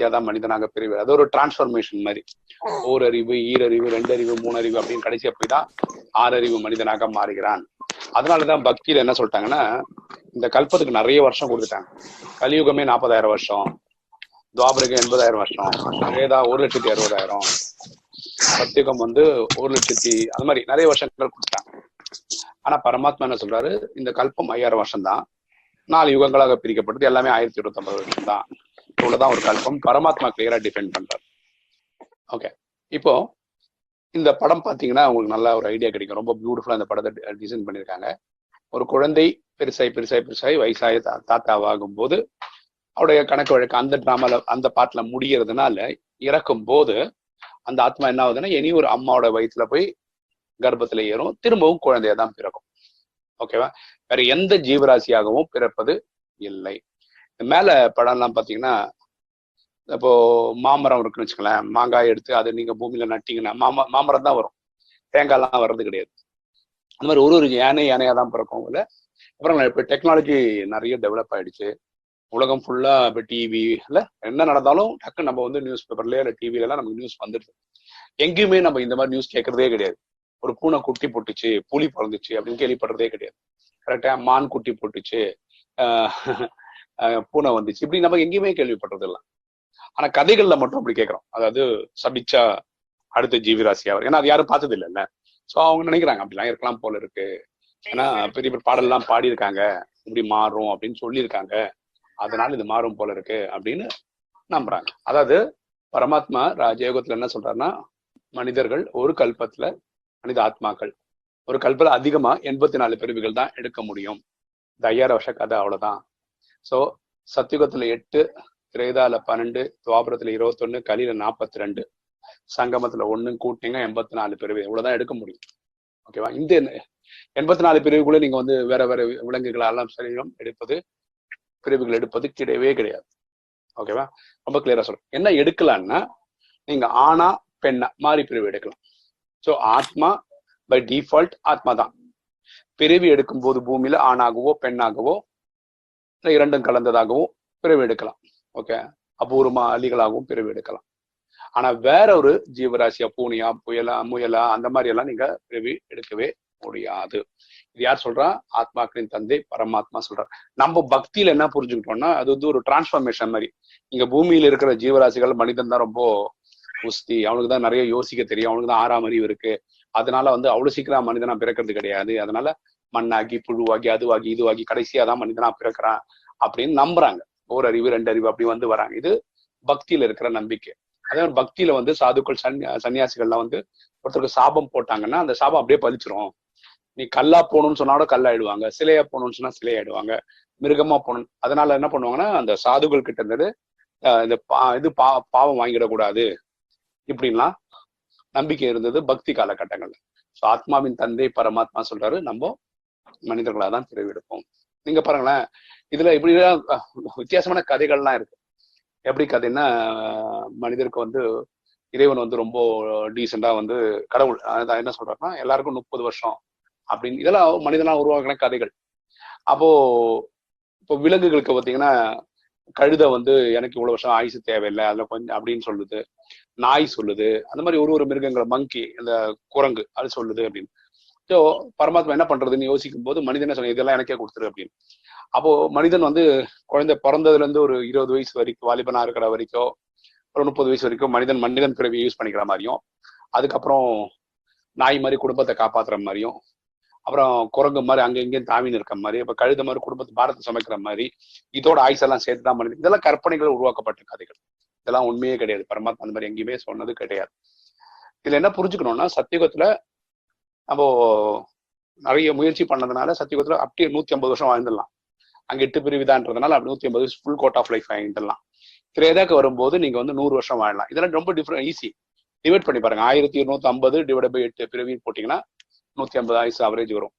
கடைசியா தான் மனிதனாக பிரிவு. அது ஒரு டிரான்ஸ்ஃபர்மேஷன் மாதிரி. ஓரறிவு ஈரறிவு ரெண்டறிவு மூணறிவு அப்படின்னு கடைசியா போய் தான் ஆறறிவு மனிதனாக மாறுகிறான். அதனாலதான் பக்தியில என்ன சொல்லிட்டாங்கன்னா இந்த கல்பத்துக்கு நிறைய வருஷம் கொடுத்துட்டாங்க. கலியுகமே நாற்பதாயிரம் வருஷம். துவாபரிகம் எண்பதாயிரம் வருஷம். வேதா ஒரு லட்சத்தி அறுபதாயிரம். சத்தியுகம் வந்து ஒரு லட்சத்தி அது மாதிரி நிறைய வருஷங்கள் கொடுத்தாங்க ஆனா பரமாத்மா என்ன சொல்றாரு? இந்த கல்பம் ஐயாயிரம் வருஷம் தான் நாலு யுகங்களாக பிரிக்கப்பட்டது எல்லாமே ஆயிரத்தி இருபத்தி ஒன்பது வருஷம் தான் உள்ளதான் ஒரு கல்பம் பரமாத்மா கிளியரா டிஃபைன் பண்றாரு. ஓகே இப்போ இந்த படம் பார்த்தீங்கன்னா உங்களுக்கு நல்ல ஒரு ஐடியா கிடைக்கும். ரொம்ப பியூட்டிஃபுல்லா இந்த படத்தை டிசைன் பண்ணியிருக்காங்க. ஒரு குழந்தை பெருசாய் பெருசாய் பெருசாய் வயசாய தா- தாத்தாவாகும் போது அவருடைய கணக்கு வழக்கு அந்த டிராமால அந்த பாட்டுல முடியறதுனால இறக்கும் போது அந்த ஆத்மா என்ன ஆகுதுன்னா இனி ஒரு அம்மாவோட வயிற்றுல போய் கர்ப்பத்துல ஏறும். திரும்பவும் குழந்தைய தான் பிறக்கும் ஓகேவா வேற எந்த ஜீவராசியாகவும் பிறப்பது இல்லை. மேல படம்லாம் பாத்தீங்கன்னா இப்போ மாமரம் இருக்குன்னு வச்சுக்கோங்களேன் மாங்காய் எடுத்து அதை நீங்க பூமியில நட்டிங்கன்னா மாம மாமரம் தான் வரும். தேங்காய்லாம் வர்றது கிடையாது. அந்த மாதிரி ஒரு ஒரு யானை யானையாக தான் பிறக்கும் இல்லை அப்புறம் இப்போ டெக்னாலஜி நிறைய டெவலப் ஆயிடுச்சு. உலகம் ஃபுல்லா இப்போ டிவி இல்லை என்ன நடந்தாலும் டக்கு நம்ம வந்து நியூஸ் பேப்பர்லயே இல்லை டிவிலலாம் நமக்கு நியூஸ் வந்துடுது எங்கேயுமே நம்ம இந்த மாதிரி நியூஸ் கேட்கறதே கிடையாது. ஒரு பூனை குட்டி போட்டுச்சு புலி பிறந்துச்சு அப்படின்னு கேள்விப்படுறதே கிடையாது. கரெக்டா மான் குட்டி போட்டுச்சு ஆஹ் பூனை வந்துச்சு. இப்படி நம்ம எங்கேயுமே கேள்விப்பட்டது இல்லை ஆனா கதைகள்ல மட்டும் அப்படி கேட்கறோம். அதாவது சபிச்சா அடுத்த ஜீவிராசி அவர். ஏன்னா அது யாரும் பார்த்தது இல்லைல்ல சோ அவங்க நினைக்கிறாங்க அப்படிலாம் இருக்கலாம் போல இருக்கு. ஏன்னா பெரிய பெரிய பாடல்லாம் பாடியிருக்காங்க. இப்படி மாறும் அப்படின்னு சொல்லியிருக்காங்க. அதனால இது மாறும் போல இருக்கு அப்படின்னு நம்புறாங்க. அதாவது பரமாத்மா ராஜயோகத்துல என்ன சொல்றாருன்னா மனிதர்கள் ஒரு கல்பத்துல மனித ஆத்மாக்கள். ஒரு கல்பத்துல அதிகமா எண்பத்தி நாலு பிரிவுகள் தான் எடுக்க முடியும். இந்த ஐயாயிரம் வருஷ கதை அவ்வளவுதான். சோ சத்தியுகத்துல எட்டு திரேதால பன்னெண்டு துவாபரத்துல இருபத்தொன்னு கலியில நாற்பத்தி ரெண்டு சங்கமத்துல ஒன்னு கூட்டிங்க எண்பத்தி நாலு பிரிவு. இவ்வளவுதான் எடுக்க முடியும். ஓகேவா இந்த எண்பத்தி நாலு பிரிவுக்குள்ள நீங்க வந்து வேற வேற விலங்குகளெல்லாம் சரீரம் எடுப்பது பிரிவுகள் எடுப்பது கிடையவே கிடையாது. ஓகேவா ரொம்ப கிளியரா சொல்றேன். என்ன எடுக்கலாம்னா நீங்க ஆனா பெண்ணா மாறி பிரிவு எடுக்கலாம். சோ ஆத்மா பை டிஃபால்ட் ஆத்மா தான் பிரிவு எடுக்கும் போது பூமியில ஆணாகவோ பெண்ணாகவோ இரண்டும் கலந்ததாகவும் பிறவி எடுக்கலாம். ஓகே அபூர்வமா அலிகளாகவும் பிறவி எடுக்கலாம். ஆனா வேற ஒரு ஜீவராசியா பூனியா புயலா முயலா அந்த மாதிரி எல்லாம் நீங்க பிறவி எடுக்கவே முடியாது. இது யார் சொல்றா? ஆத்மாக்களின் தந்தை பரமாத்மா சொல்றார். நம்ம பக்தியில என்ன புரிஞ்சுக்கிட்டோம்னா அது வந்து ஒரு டிரான்ஸ்ஃபர்மேஷன் மாதிரி. இங்க பூமியில இருக்கிற ஜீவராசிகள் மனிதன் தான் ரொம்ப உஸ்தி அவனுக்கு தான் நிறைய யோசிக்க தெரியும். அவனுக்கு தான் ஆறாம் அறிவு இருக்கு. அதனால வந்து அவ்வளவு சீக்கிரம் மனிதனா பிறக்கிறது கிடையாது. அதனால மண்ணாகி புழுவாகி அதுவாகி இதுவாகி கடைசியா தான் மனிதனா பிறக்கிறான் அப்படின்னு நம்புறாங்க. ஒரு அறிவு ரெண்டு அறிவு அப்படி வந்து வராங்க. இது பக்தியில இருக்கிற நம்பிக்கை. அதே மாதிரி பக்தியில வந்து சாதுக்கள் சன்னியா சன்னியாசிகள்லாம் வந்து ஒருத்தருக்கு சாபம் போட்டாங்கன்னா அந்த சாபம் அப்படியே பதிச்சிரும் நீ கல்லா போகணும்னு சொன்னாலும் கல்லாயிடுவாங்க. சிலையா போகணும்னு சொன்னா சிலையாயிடுவாங்க. மிருகமா போகணும். அதனால என்ன பண்ணுவாங்கன்னா அந்த சாதுகள் கிட்ட இருந்தது இந்த பா- இது பா பாவம் வாங்கிடக்கூடாது இப்படின்லாம் நம்பிக்கை இருந்தது பக்தி காலகட்டங்கள்ல. ஸோ ஆத்மாவின் தந்தை பரமாத்மா சொல்றாரு நம்ம மனிதர்களாக தான் பிறவெடுப்போம் நீங்க பாருங்களேன் இதுல இப்படி வித்தியாசமான கதைகள்லாம் இருக்கு. எப்படி கதைன்னா மனிதருக்கு வந்து இறைவன் வந்து ரொம்ப டீசெண்டா வந்து கடவுள் அதான் என்ன சொல்றாருன்னா எல்லாருக்கும் முப்பது வருஷம் அப்படின்னு இதெல்லாம் மனிதனா உருவாக்கின கதைகள். அப்போ இப்போ விலங்குகளுக்கு பார்த்தீங்கன்னா கழுதை வந்து எனக்கு இவ்வளவு வருஷம் ஆயுசு தேவையில்லை அதுல கொஞ்சம் அப்படின்னு சொல்லுது. நாய் சொல்லுது. அந்த மாதிரி ஒரு ஒரு மிருகங்கள் மங்கி இந்த குரங்கு அது சொல்லுது அப்படின்னு. ஸோ பரமாத்மா என்ன பண்றதுன்னு யோசிக்கும் போது மனிதனை சொன்ன இதெல்லாம் எனக்கே கொடுத்துரு அப்படின்னு. அப்போ மனிதன் வந்து குழந்தை பிறந்ததுல இருந்து ஒரு இருபது வயசு வரைக்கும் வாலிபனா இருக்கிற வரைக்கும் ஒரு முப்பது வயசு வரைக்கும் மனிதன் மனிதன் பிறவி யூஸ் பண்ணிக்கிற மாதிரியும் அதுக்கப்புறம் நாய் மாதிரி குடும்பத்தை காப்பாத்துற மாதிரியும் அப்புறம் குரங்கு மாதிரி அங்க இங்கேயும் தாவின்னு இருக்க மாதிரி அப்ப கழுத மாதிரி குடும்பத்தை பாரத்தை சமைக்கிற மாதிரி இதோட ஆயுசெல்லாம் சேர்த்து தான் மனிதன் இதெல்லாம் கற்பனைகள் உருவாக்கப்பட்ட கதைகள். இதெல்லாம் உண்மையே கிடையாது. பரமாத்மா அந்த மாதிரி எங்கேயுமே சொன்னது கிடையாது. இதுல என்ன புரிஞ்சுக்கணும்னா சத்தியுகத்துல நம்ம நிறைய முயற்சி பண்ணதுனால சத்தியகுத்துல அப்படியே நூத்தி ஐம்பது வருஷம் வாழ்ந்துடலாம். அங்க எட்டு பிரிவுதான்றதுனால அப்படி நூத்தி ஐம்பது ஃபுல் கோட் ஆஃப் லைஃப் வாங்கிட்டுலாம் திரேதாக்கு வரும்போது நீங்க வந்து நூறு வருஷம் வாழலாம். இதெல்லாம் ரொம்ப டிஃப்ரெண்ட் ஈஸி டிவைட் பண்ணி பாருங்க. ஆயிரத்தி இருநூத்தி ஐம்பது டிவைட் பை எட்டு பிறவின்னு போட்டீங்கன்னா நூத்தி ஐம்பது ஆயுசு அவரேஜ் வரும்.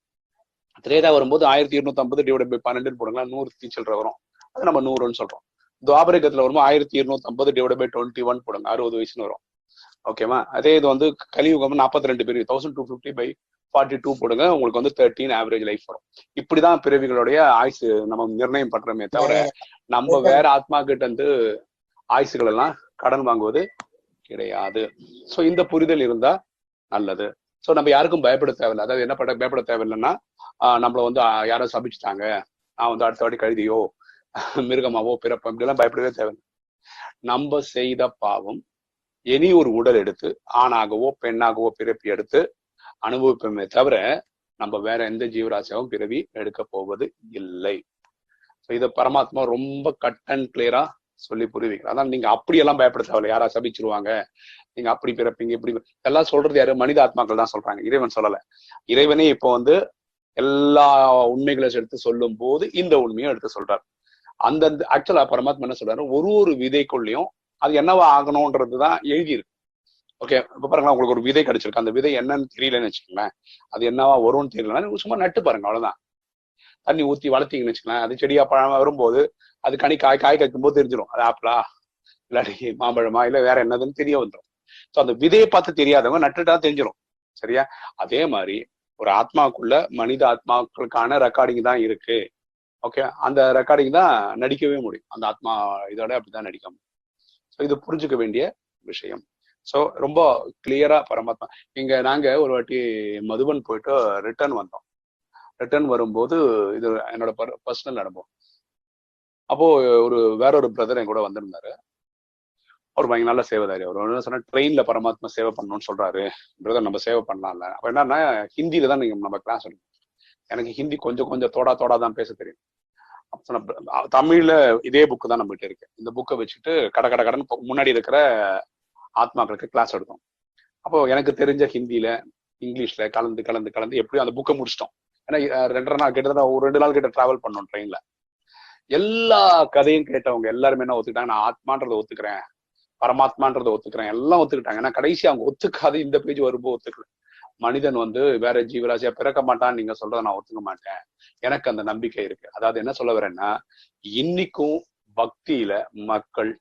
திரேதா வரும்போது ஆயிரத்தி இருநூத்தி ஐம்பது டிவைட் பை பன்னெண்டுன்னு போடுங்களா நூறு சில்லற வரும். அது நம்ம நூறுன்னு சொல்றோம். துவாபரகத்துல வரும்போது ஆயிரத்தி இருநூத்தி ஐம்பது டிவைட் பை டுவெண்ட்டி ஒன் போடுங்க. அறுபது வயசுன்னு வரும். ஓகேவா அதே இது வந்து கலியுகம் நாற்பத்தி ரெண்டு பிரிவு thousand two fifty by forty two போடுங்க உங்களுக்கு வந்து தேர்ட்டீன் ஆவரேஜ் லைஃப் வரும். இப்படிதான் பிறவிகளுடைய ஆயுசு நம்ம நிர்ணயம் பண்றோமே தவிர நம்ம வேற ஆத்மா கிட்ட இருந்து ஆயுசுகள் எல்லாம் கடன் வாங்குவது கிடையாது. சோ இந்த புரிதல் இருந்தா நல்லது. சோ நம்ம யாருக்கும் பயப்பட தேவையில்லை. அதாவது என்ன பண்ண பயப்பட தேவையில்லைன்னா ஆஹ் நம்மள வந்து யாரோ சபிச்சுட்டாங்க. நான் வந்து அடுத்த வாட்டி கழுதியோ மிருகமாவோ பிறப்போம் இப்படிலாம் பயப்படவே தேவையில்லை. நம்ம செய்த பாவம் இனி ஒரு உடல் எடுத்து ஆணாகவோ பெண்ணாகவோ பிறப்பி எடுத்து அனுபவிப்போமே தவிர நம்ம வேற எந்த ஜீவராசியாவும் பிறவி எடுக்க போவது இல்லை. இத பரமாத்மா ரொம்ப கட் அண்ட் கிளியரா சொல்லி புரிவிக்கிறார். அதான் நீங்க அப்படியெல்லாம் பயப்பட தேவையில்ல யாரா சபிச்சிருவாங்க. நீங்க அப்படி பிறப்பீங்க இப்படி எல்லாம் சொல்றது யாரு? மனித ஆத்மாக்கள் தான் சொல்றாங்க. இறைவன் சொல்லல. இறைவனே இப்போ வந்து எல்லா உண்மைகளை எடுத்து சொல்லும் போது இந்த உண்மையும் எடுத்து சொல்றாரு. அந்தந்த ஆக்சுவலா பரமாத்மா என்ன சொல்றாரு? ஒரு ஒரு விதைக்குள்ளயும் அது என்னவா ஆகணும்ன்றதுதான் எழுதியிருக்கு. ஓகே இப்போ பாருங்களா உங்களுக்கு ஒரு விதை கிடைச்சிருக்கு. அந்த விதை என்னன்னு தெரியலன்னு வச்சுக்கோங்களேன். அது என்னவா வரும்னு தெரியலன்னா சும்மா நட்டு பாருங்க அவ்வளவுதான். தண்ணி ஊத்தி வளர்த்தீங்கன்னு வச்சுக்கலாம் அது செடியா பழமா வரும்போது அது கனி காய் காய் காய்க்கும் போது தெரிஞ்சிடும் அது ஆப்பிளா இல்லாட்டி மாம்பழமா இல்ல வேற என்னதுன்னு தெரிய வந்துடும் ஸோ அந்த விதையை பார்த்து தெரியாதவங்க நட்டுட்டா தெரிஞ்சிடும் சரியா? அதே மாதிரி ஒரு ஆத்மாக்குள்ள மனித ஆத்மாக்களுக்கான ரெக்கார்டிங் தான் இருக்கு. ஓகே அந்த ரெக்கார்டிங் தான் நடிக்கவே முடியும். அந்த ஆத்மா இதோட அப்படிதான் நடிக்க முடியும். இது புரிஞ்சுக்க வேண்டிய விஷயம். ஸோ ரொம்ப கிளியரா பரமாத்மா. இங்க நாங்க ஒரு வாட்டி மதுபன் போயிட்டு ரிட்டர்ன் வந்தோம். ரிட்டர்ன் வரும்போது இது என்னோட பர்சனல் அனுபவம். அப்போ ஒரு வேற ஒரு பிரதர் என் கூட வந்திருந்தாரு. அவர் பயங்கர நல்ல சேவைதாரி. அவர் என்ன சொன்னா ட்ரெயின்ல பரமாத்மா சேவை பண்ணணும்னு சொல்றாரு. பிரதர் நம்ம சேவை பண்ணலாம்ல அப்ப என்னன்னா ஹிந்தியில தான் நீங்க நம்ம கிளாஸ் எடுக்கணும். எனக்கு ஹிந்தி கொஞ்சம் கொஞ்சம் தோடா தோடா தான் பேச தெரியும். தமிழ்ல இதே புக்கு தான் நம்மகிட்ட இருக்கு. இந்த புக்கை வச்சுட்டு கட கட கடன் முன்னாடி இருக்கிற ஆத்மாக்களுக்கு கிளாஸ் எடுத்தோம். அப்போ எனக்கு தெரிஞ்ச ஹிந்தியில இங்கிலீஷ்ல கலந்து கலந்து கலந்து எப்படியும் அந்த புக்கை முடிச்சிட்டோம். ஏன்னா ரெண்டரை நாள் கிட்டத்தட்ட ஒரு ரெண்டு நாள் கிட்ட டிராவல் பண்ணோம் ட்ரெயின்ல எல்லா கதையும் கேட்டவங்க எல்லாருமே என்ன ஒத்துக்கிட்டாங்க? நான் ஆத்மான்றதை ஒத்துக்கிறேன். பரமாத்மான்றதை ஒத்துக்கிறேன். எல்லாம் ஒத்துக்கிட்டாங்க. ஏன்னா கடைசி அவங்க ஒத்துக்காது இந்த பேஜ் வரும்போது ஒத்துக்கல. மனிதன் வந்து வேற ஜீவராசியா பிறக்க மாட்டான்னு நீங்க சொல்றத நான் ஒத்துக்க மாட்டேன். எனக்கு அந்த நம்பிக்கை இருக்கு. அதாவது என்ன சொல்ல வரேன்னா இன்னைக்கும் பக்தியில மக்கள்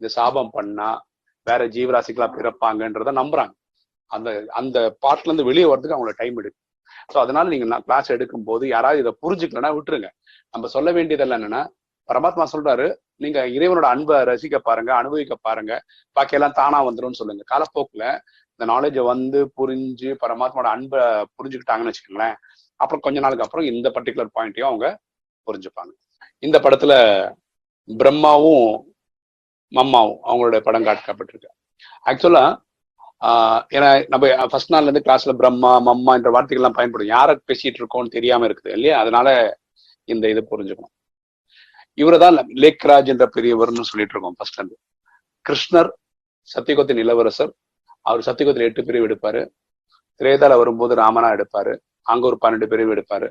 இந்த சாபம் பண்ணா வேற ஜீவராசிகளா பிறப்பாங்கன்றத நம்புறாங்க. அந்த அந்த பாட்டுல இருந்து வெளியே வர்றதுக்கு அவங்களுக்கு டைம் எடுக்கும். ஸோ அதனால நீங்க நான் கிளாஸ் எடுக்கும் போது யாராவது இதை புரிஞ்சுக்கலன்னா விட்டுருங்க. நம்ம சொல்ல வேண்டியதெல்லாம் என்னன்னா பரமாத்மா சொல்றாரு நீங்க இறைவனோட அன்பை ரசிக்க பாருங்க அனுபவிக்க பாருங்க பாக்கியெல்லாம் தானா வந்துரும்னு சொல்லுங்க. காலப்போக்குல இந்த நாலேஜை வந்து புரிஞ்சு பரமாத்மாவோட அன்பை புரிஞ்சுக்கிட்டாங்கன்னு வச்சுக்கோங்களேன். அப்புறம் கொஞ்ச நாளுக்கு அப்புறம் இந்த பர்டிகுலர் பாயிண்ட்டையும் அவங்க புரிஞ்சுப்பாங்க. இந்த படத்துல பிரம்மாவும் மம்மாவும் அவங்களுடைய படம் காட்டப்பட்டிருக்கு. ஆக்சுவலா ஆஹ் ஏன்னா நம்ம ஃபர்ஸ்ட் நாள்ல இருந்து கிளாஸ்ல பிரம்மா மம்மா என்ற வார்த்தைகள்லாம் பயன்படும். யாரை பேசிட்டு இருக்கோம்னு தெரியாம இருக்குது இல்லையா? அதனால இந்த இதை புரிஞ்சுக்கணும். இவரை தான் லேக்ராஜ் என்ற பெரியவர்னு சொல்லிட்டு இருக்கோம் ஃபர்ஸ்ட் இருந்து. கிருஷ்ணர் சத்தியகோத்தின் இளவரசர் அவர் சத்தியகோத்தில் எட்டு பிரிவு எடுப்பாரு. திரேதால வரும்போது ராமனா எடுப்பாரு. அங்க ஒரு பன்னெண்டு பிரிவு எடுப்பாரு.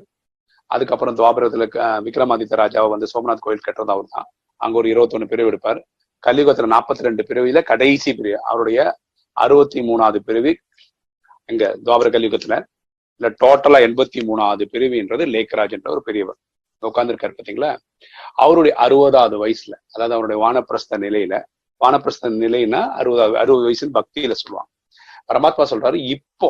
அதுக்கப்புறம் துவாபரத்துல விக்ரமாதித்த ராஜாவை வந்து சோமநாத் கோயில் கட்டுறது அவர் தான் அங்க ஒரு இருபத்தொன்னு பிரிவு எடுப்பார். கலியுகத்துல நாற்பத்தி ரெண்டு பிரிவில கடைசி பிரிவு அவருடைய அறுபத்தி மூணாவது பிரிவு எங்க துவாபர கலியுகத்துல. இல்ல டோட்டலா எண்பத்தி மூணாவது பிரிவுன்றது லேக்ராஜ் என்ற ஒரு பெரியவர். உட்கார்ந்துருக்காரு பாத்தீங்களா? அவருடைய அறுபதாவது வயசுல அதாவது அவருடைய வானப்பிரஸ்த நிலையில வானப்பிரஸ்த நிலைன்னா அறுபது அறுபது வயசுன்னு பக்தியில சொல்லுவாங்க. பரமாத்மா சொல்றாரு இப்போ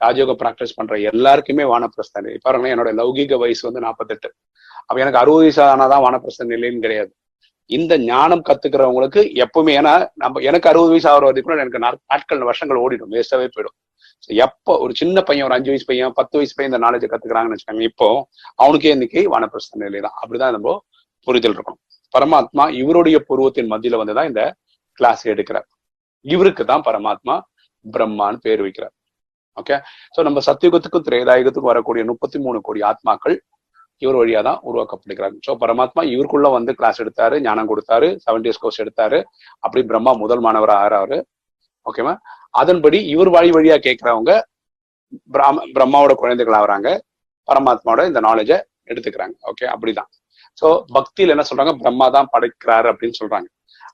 ராஜயோக பிராக்டிஸ் பண்ற எல்லாருக்குமே வானப்பிரஸ்த நிலை. பாருங்க என்னோட லௌகீக வயசு வந்து நாற்பத்தெட்டு அப்ப எனக்கு அறுபது வயசு ஆனாதான் வானப்பிரஸ்த நிலைன்னு கிடையாது. இந்த ஞானம் கத்துக்கிறவங்களுக்கு எப்பவுமே ஏன்னா நம்ம எனக்கு அறுபது வயசு ஆகிற வரைக்கும் எனக்கு நாட்கள் வருஷங்கள் ஓடிடும் வேஸ்டாவே போயிடும். எப்போ ஒரு சின்ன பையன் ஒரு அஞ்சு வயசு பையன் பத்து வயசு பையன் இந்த நாலேஜ் கத்துக்கிறாங்கன்னு வச்சுக்காங்க இப்போ அவனுக்கே இன்னைக்கு வானப்பிரஸ்த நிலை தான் அப்படிதான் நம்ம புரிதல் இருக்கணும். பரமாத்மா இவருடைய பூர்வத்தின் மத்தியில வந்துதான் இந்த கிளாஸ் எடுக்கிறார். இவருக்கு தான் பரமாத்மா பிரம்மான்னு பேர் வைக்கிறார். ஓகே சோ நம்ம சத்தியுகத்துக்கும் திரேதாயுகத்துக்கும் வரக்கூடிய முப்பத்தி மூணு கோடி ஆத்மாக்கள் இவர் வழியா தான் உருவாக்கப்படுகிறாங்க. ஸோ பரமாத்மா இவருக்குள்ள வந்து கிளாஸ் எடுத்தாரு ஞானம் கொடுத்தாரு செவன் டேஸ் கோர்ஸ் எடுத்தாரு. அப்படி பிரம்மா முதல் மாணவர் ஆறாரு. ஓகேவா அதன்படி இவர் வழி வழியா கேட்கிறவங்க பிராம பிரம்மாவோட குழந்தைகள் ஆகுறாங்க. பரமாத்மாவோட இந்த நாலேஜை எடுத்துக்கிறாங்க. ஓகே அப்படிதான். சோ பக்தியில என்ன சொல்றாங்க? பிரம்மா தான் படைக்கிறாரு அப்படின்னு சொல்றாங்க.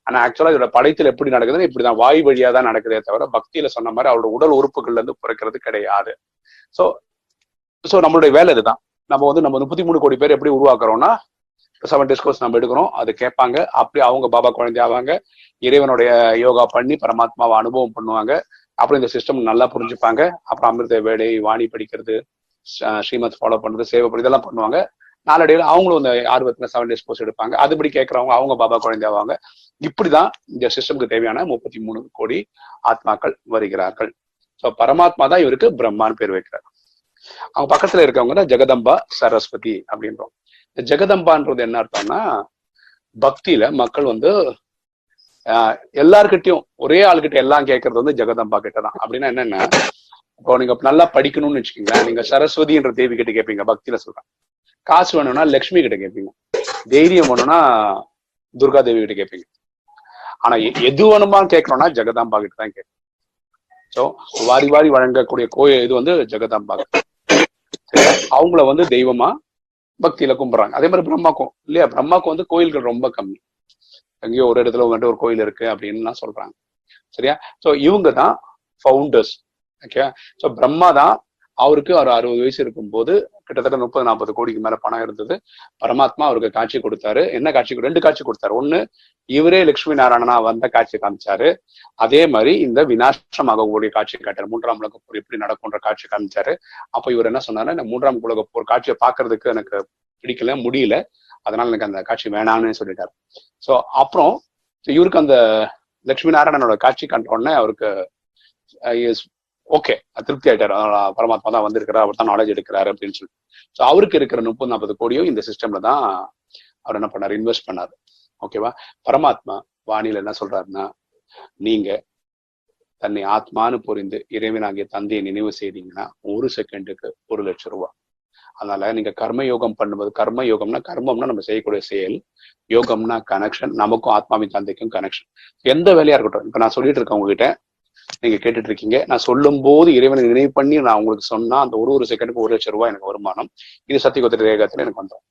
ஆனா ஆக்சுவலா இதோட படைத்தல் எப்படி நடக்குதுன்னு இப்படிதான். வாய் வழியா தான் நடக்குதே தவிர பக்தியில சொன்ன மாதிரி அவரோட உடல் உறுப்புகள்ல இருந்து பிறக்கிறது கிடையாது. சோ சோ நம்மளுடைய வேலை இதுதான். நம்ம வந்து நம்ம முப்பத்தி மூணு கோடி பேர் எப்படி உருவாக்குறோம்னா செவன் டிஸ்கோர்ஸ் நம்ம எடுக்கிறோம். அது கேட்பாங்க. அப்படி அவங்க பாபா குழந்தை ஆவாங்க. இறைவனுடைய யோகா பண்ணி பரமாத்மாவை அனுபவம் பண்ணுவாங்க. அப்புறம் இந்த சிஸ்டம் நல்லா புரிஞ்சுப்பாங்க. அப்புறம் அமிர்த வேலை வாணி படிக்கிறது ஸ்ரீமத் ஃபாலோ பண்றது சேவை பண்ணி இதெல்லாம் பண்ணுவாங்க. நாளடைவில் அவங்களும் இந்த ஆர்வத்துல செவன் டேஸ் கோர்ஸ் எடுப்பாங்க. அதுபடி கேட்கறவங்க அவங்க பாபா குழந்தையாவாங்க இப்படிதான் இந்த சிஸ்டம்க்கு தேவையான முப்பத்தி மூணு கோடி ஆத்மாக்கள் வருகிறார்கள். ஸோ பரமாத்மா தான் இவருக்கு பிரம்மான்னு பேர் வைக்கிறார். அவங்க பக்கத்துல இருக்கவங்க தான் ஜெகதம்பா சரஸ்வதி அப்படின்றோம். இந்த ஜெகதம்பான்றது என்ன அர்த்தம்னா பக்தியில மக்கள் வந்து ஆஹ் எல்லார்கிட்டயும் ஒரே ஆள்கிட்ட எல்லாம் கேட்கறது வந்து ஜெகதம்பா கிட்ட தான் அப்படின்னா என்னன்னா? இப்போ நீங்க நல்லா படிக்கணும்னு வச்சுக்கோங்களேன். நீங்க சரஸ்வதின்ற தேவி கிட்ட கேட்பீங்க பக்தியில சொல்றேன். காசு வேணும்னா லக்ஷ்மி கிட்ட கேட்பீங்க தைரியம் வேணும்னா துர்கா தேவி கிட்ட கேட்பீங்க ஆனா எ- எது வேணுமான்னு கேட்கணும்னா ஜெகதாம்பா கிட்ட தான் கேட்கணும். ஸோ வாரி வாரி வழங்கக்கூடிய கோயில் இது வந்து ஜெகதாம்பா அவங்கள வந்து தெய்வமா பக்தியில கும்பிடுறாங்க. அதே மாதிரி பிரம்மாக்கும் இல்லையா? பிரம்மாக்கும் வந்து கோயில்கள் ரொம்ப கம்மி. எங்கேயோ ஒரு இடத்துல வந்துட்டு ஒரு கோயில் இருக்கு அப்படின்னுலாம் சொல்றாங்க. சரியா? சோ இவங்க தான் ஃபவுண்டர்ஸ் ஓகே சோ பிரம்மா தான் அவருக்கு ஒரு அறுபது வயசு இருக்கும்போது கிட்டத்தட்ட முப்பது நாற்பது கோடிக்கு மேல பணம் இருந்தது. பரமாத்மா அவருக்கு காட்சி கொடுத்தாரு. என்ன காட்சி ரெண்டு காட்சி கொடுத்தாரு. ஒண்ணு இவரே லட்சுமி நாராயணனா வந்த காட்சி காமிச்சாரு. அதே மாதிரி இந்த விநாசமாகக்கூடிய காட்சி காட்டாரு. மூன்றாம் உலக போர் எப்படி நடக்கும்ன்ற காட்சி காமிச்சாரு. அப்ப இவர் என்ன சொன்னாரு இந்த மூன்றாம் உலக போர் காட்சியை பாக்குறதுக்கு எனக்கு பிடிக்கல முடியல. அதனால எனக்கு அந்த காட்சி வேணாம்னு சொல்லிட்டாரு. சோ அப்புறம் இவருக்கு அந்த லட்சுமி நாராயணனோட காட்சி கண்ட உடனே அவருக்கு ஓகே திருப்தி ஆயிட்டாரு. பரமாத்மா தான் வந்திருக்கிறார் அவர் தான் நாலேஜ் எடுக்கிறாரு அப்படின்னு சொல்லி. ஸோ அவருக்கு இருக்கிற முப்பது நாற்பது கோடியும் இந்த சிஸ்டம்ல தான் அவர் என்ன பண்ணாரு? இன்வெஸ்ட் பண்ணாரு. ஓகேவா பரமாத்மா வாணியில என்ன சொல்றாருன்னா நீங்க தன்னை ஆத்மானு புரிந்து இறைவனாகிய தந்தையை நினைவு செய்தீங்கன்னா ஒரு செகண்டுக்கு ஒரு லட்சம் ரூபா. அதனால நீங்க கர்ம யோகம் பண்ணும்போது கர்ம யோகம்னா கர்மம்னா நம்ம செய்யக்கூடிய செயல் யோகம்னா கனெக்ஷன் நமக்கும் ஆத்மாவின் தந்தைக்கும் கனெக்ஷன் எந்த வேலையா இருக்கட்டும் இப்ப நான் சொல்லிட்டு இருக்கேன் உங்ககிட்ட நீங்க கேட்டுட்டு இருக்கீங்க நான் சொல்லும் போது இறைவனை நினைவு பண்ணி நான் உங்களுக்கு சொன்னா அந்த ஒரு ஒரு செகண்டுக்கு ஒரு லட்சம் ரூபாய் எனக்கு வருமானம். இது சத்தியகுத்திர ரேகத்துல எனக்கு வந்துடும்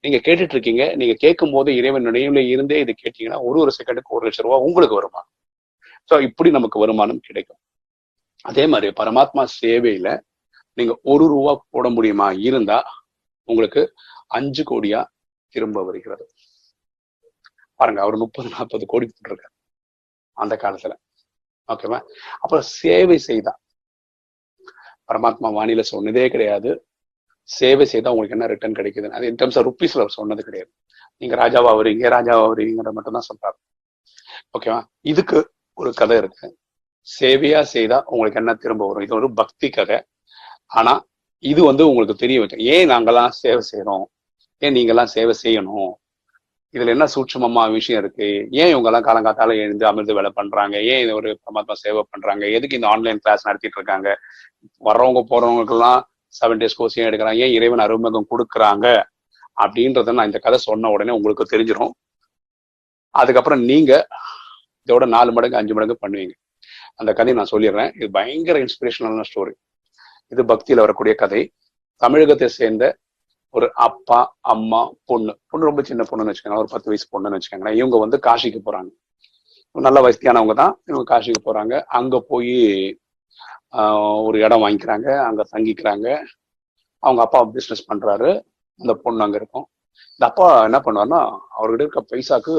நீங்க கேட்டுட்டு இருக்கீங்க நீங்க கேட்கும் போது இறைவன் நினைவுல இருந்தே இது கேட்டீங்கன்னா ஒரு ஒரு செகண்டுக்கு ஒரு லட்சம் ரூபாய் உங்களுக்கு வருமானம். சோ இப்படி நமக்கு வருமானம் கிடைக்கும். அதே மாதிரி பரமாத்மா சேவையில நீங்க ஒரு ரூபா போட முடியுமா? இருந்தா உங்களுக்கு அஞ்சு கோடியா திரும்ப வருகிறது. பாருங்க அவர் முப்பது நாற்பது கோடி போட்டிருக்காரு அந்த காலத்துல. ஓகேவா அப்புறம் சேவை செய்தா. பரமாத்மா வாணியில சொன்னதே கிடையாது. சேவை செய்தா உங்களுக்கு என்ன ரிட்டர்ன் கிடைக்குது அது இன் டர்ம்ஸ் ஆஃப் ருப்பீஸ்ல சொன்னது கிடையாது. நீங்க ராஜாவா வருவீங்க ராஜாவா வருவீங்கிற மட்டும் தான் சொல்றாரு ஓகேவா இதுக்கு ஒரு கதை இருக்கு. சேவையா செய்தா உங்களுக்கு என்ன திரும்ப வரும்? இது ஒரு பக்தி கதை. ஆனா இது வந்து உங்களுக்கு தெரிய வைக்கும். ஏன் நாங்கெல்லாம் சேவை செய்யறோம் ஏன் நீங்கெல்லாம் சேவை செய்யணும்? இதுல என்ன சூட்சமமா விஷயம் இருக்கு? ஏன் இவங்க எல்லாம் காலங்காத்தால எழுந்து அமிர்த வேலை பண்றாங்க? ஏன் இது ஒரு பரமாத்மா சேவை பண்றாங்க? எதுக்கு இந்த ஆன்லைன் கிளாஸ் நடத்திட்டு இருக்காங்க? வர்றவங்க போறவங்களுக்கெல்லாம் செவன் டேஸ் கோர்ஸ் ஏன் எடுக்கிறாங்க? ஏன் இறைவன் அருமகம் கொடுக்குறாங்க? அப்படின்றத நான் இந்த கதை சொன்ன உடனே உங்களுக்கு தெரிஞ்சிடும் அதுக்கப்புறம் நீங்க இதோட நாலு மடங்கு அஞ்சு மடங்கு பண்ணுவீங்க. அந்த கதையை நான் சொல்லிடுறேன். இது பயங்கர இன்ஸ்பிரேஷனலான ஸ்டோரி இது பக்தியில வரக்கூடிய கதை. தமிழகத்தை சேர்ந்த ஒரு அப்பா அம்மா பொண்ணு. பொண்ணு ரொம்ப சின்ன பொண்ணுன்னு வச்சுக்கோங்க ஒரு பத்து வயசு பொண்ணுன்னு வச்சுக்கோங்களேன். இவங்க வந்து காஷிக்கு போறாங்க. நல்ல வசதியானவங்க தான். இவங்க காஷிக்கு போறாங்க. அங்க போய் ஒரு இடம் வாங்கிக்கிறாங்க. அங்க தங்கிக்கிறாங்க. அவங்க அப்பா பிசினஸ் பண்றாரு. அந்த பொண்ணு அங்க இருக்கும். இந்த அப்பா என்ன பண்ணுவாருன்னா அவர்கிட்ட இருக்க பைசாக்கு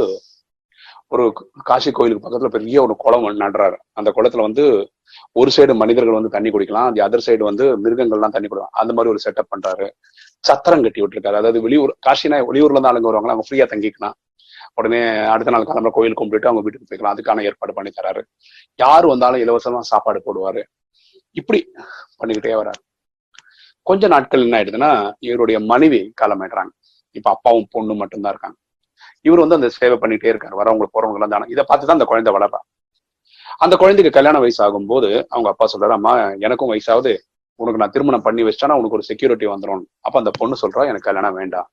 ஒரு காசி கோயிலுக்கு பக்கத்துல பெரிய ஒரு குளம் நடுறாரு. அந்த குளத்துல வந்து ஒரு சைடு மனிதர்கள் வந்து தண்ணி குடிக்கலாம் அந்த அதர் சைடு வந்து மிருகங்கள்லாம் தண்ணி குடிக்கலாம். அந்த மாதிரி ஒரு செட்டப் பண்றாரு. சத்திரம் கட்டி விட்டுருக்காரு. அதாவது வெளியூர் காசினா வெளியூர்ல இருந்து ஆளுங்க வருவாங்க அவங்க ஃப்ரீயா தங்கிக்கலாம். உடனே அடுத்த நாள் கிளம்புற கோயில் கும்பிட்டுட்டு அவங்க வீட்டுக்கு போய்க்கலாம். அதுக்கான ஏற்பாடு பண்ணி தராரு. யார் வந்தாலும் இலவசமா சாப்பாடு போடுவாரு. இப்படி பண்ணிக்கிட்டே வராரு. கொஞ்ச நாட்கள் என்ன ஆயிடுதுன்னா இவருடைய மனைவி காலமாயிடுறாங்க. இப்ப அப்பாவும் பொண்ணும் மட்டும்தான் இருக்காங்க. இவர் வந்து அந்த சேவை பண்ணிட்டே இருக்காரு வரவங்க போறவங்க தானே இதை பார்த்து தான் அந்த குழந்தை வளர்ப்பா அந்த குழந்தைக்கு கல்யாண வயசு ஆகும்போது அவங்க அப்பா சொல்றாரு அம்மா எனக்கும் வயசாவது உனக்கு நான் திருமணம் பண்ணி வச்சானா உனக்கு ஒரு செக்யூரிட்டி வந்துடும் அப்ப அந்த பொண்ணு சொல்றா எனக்கு கல்யாணம் வேண்டாம்.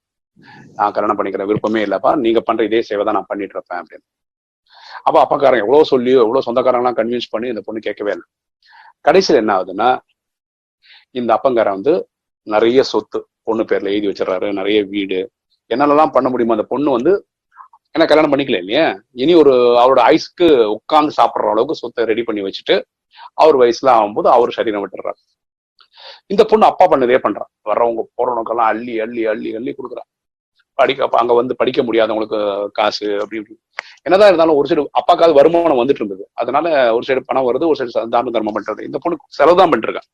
நான் கல்யாணம் பண்ணிக்கிற விருப்பமே இல்லப்பா. நீங்க பண்ற இதே சேவை தான் நான் பண்ணிட்டு இருப்பேன் அப்படின்னு. அப்ப அப்பாக்காரங்க எவ்வளவு சொல்லியோ எவ்வளவு சொந்தக்காரங்களாம் கன்வின்ஸ் பண்ணி இந்த பொண்ணு கேட்கவே இல்லை. கடைசியில் என்ன ஆகுதுன்னா இந்த அப்பங்காரன் வந்து நிறைய சொத்து பொண்ணு பேர்ல எழுதி வச்சிடறாரு நிறைய வீடு. என்னாலலாம் பண்ண முடியுமோ? அந்த பொண்ணு வந்து ஏன்னா கல்யாணம் பண்ணிக்கல இல்லையா? இனி ஒரு அவரோட ஐஸ்க்கு உட்கார்ந்து சாப்பிடுற அளவுக்கு சொத்தை ரெடி பண்ணி வச்சுட்டு அவர் வயசுல ஆகும்போது அவர் சரீரம் விட்டுறாரு இந்த பொண்ணு அப்பா பண்ணதே பண்றான் வர்றவங்க போறவனுக்கெல்லாம் அள்ளி அள்ளி அள்ளி அள்ளி கொடுக்குறான் படிக்க அங்க வந்து படிக்க முடியாதவங்களுக்கு காசு அப்படி இப்படி. என்னதான் இருந்தாலும் ஒரு சைடு அப்பாக்காவது வருமானம் வந்துட்டு இருந்தது. அதனால ஒரு சைடு பணம் வருது ஒரு சைடு தான தர்மம் பண்றது. இந்த பொண்ணு செலவு தான் பண்ணிருக்கான்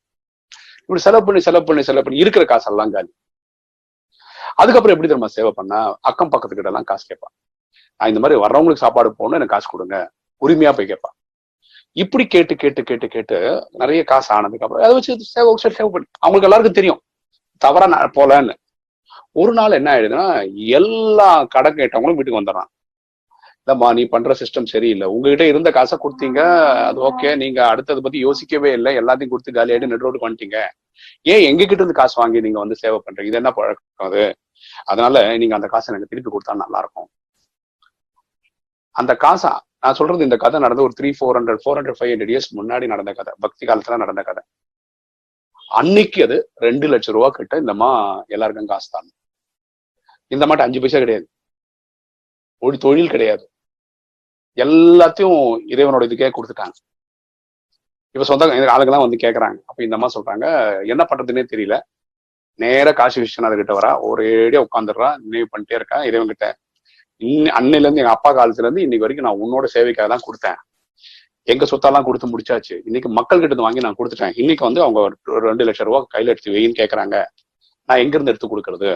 இப்படி செலவு பண்ணி செலவு பண்ணி செலவு பண்ணி இருக்கிற காசெல்லாம் காலி. அதுக்கப்புறம் எப்படி தெரியுமா சேவை பண்ணா? அக்கம் பக்கத்துக்கிட்ட எல்லாம் காசு கேட்பான். நான் இந்த மாதிரி வர்றவங்களுக்கு சாப்பாடு போகணும் எனக்கு காசு கொடுங்க. உரிமையா போய் கேட்பான். இப்படி கேட்டு கேட்டு கேட்டு கேட்டு நிறைய காசு ஆனதுக்கு அப்புறம் அதை வச்சு சேவை சேவை பண்ணி. அவங்களுக்கு எல்லாருக்கும் தெரியும். தவறா நான் போலன்னு. ஒரு நாள் என்ன ஆயிடுதுன்னா எல்லா கடன் கேட்டவங்களும் வீட்டுக்கு வந்துடுறான். இல்லம்மா நீ பண்ற சிஸ்டம் சரியில்லை. உங்ககிட்ட இருந்த காசை கொடுத்தீங்க. அது ஓகே நீங்க அடுத்ததை பத்தி யோசிக்கவே இல்லை. எல்லாத்தையும் கொடுத்து காலியாயிட்டு நெட் ரோடு பண்ணிட்டீங்க ஏன் எங்க கிட்ட இருந்து காசு வாங்கி நீங்க வந்து சேவை பண்றீங்க? இது என்ன பழக்கம் அது? அதனால நீங்க அந்த காசை எனக்கு திருப்பி கொடுத்தா நல்லா இருக்கும். அந்த காசா நான் சொல்றது இந்த கதை நடந்து ஒரு three four hundred four hundred five hundred years முன்னாடி நடந்த கதை பக்தி காலத்துல நடந்த கதை. அன்னைக்கு அது ரெண்டு லட்சம் ரூபா கிட்ட இந்தம்மா எல்லாருக்கும் காசு தான் இந்த மாட்ட அஞ்சு பைசா கிடையாது. ஒரு தொழில் கிடையாது. எல்லாத்தையும் இறைவனோட இதுக்கே கொடுத்துட்டாங்க. இப்ப சொந்த ஆளுங்கெல்லாம் வந்து கேட்கறாங்க அப்ப இந்த மாதிரி சொல்றாங்க என்ன பண்றதுன்னே தெரியல. நேரா காசி விஸ்வநாதர் கிட்ட வரா. ஒரேடியா உட்காந்துடுறா நினைவு பண்ணிட்டே இருக்கா. இறைவன் கிட்ட இன்னி அன்னையில இருந்து எங்க அப்பா காலத்துல இருந்து இன்னைக்கு வரைக்கும் நான் உன்னோட சேவைக்காக தான் கொடுத்தேன். எங்க சொத்தெல்லாம் கொடுத்து முடிச்சாச்சு. இன்னைக்கு மக்கள் கிட்ட இருந்து வாங்கி நான் கொடுத்துட்டேன். இன்னைக்கு வந்து அவங்க ஒரு ரெண்டு லட்சம் ரூபாய் கையில எடுத்து வைன்னு கேக்குறாங்க. நான் எங்க இருந்து எடுத்து கொடுக்கறது?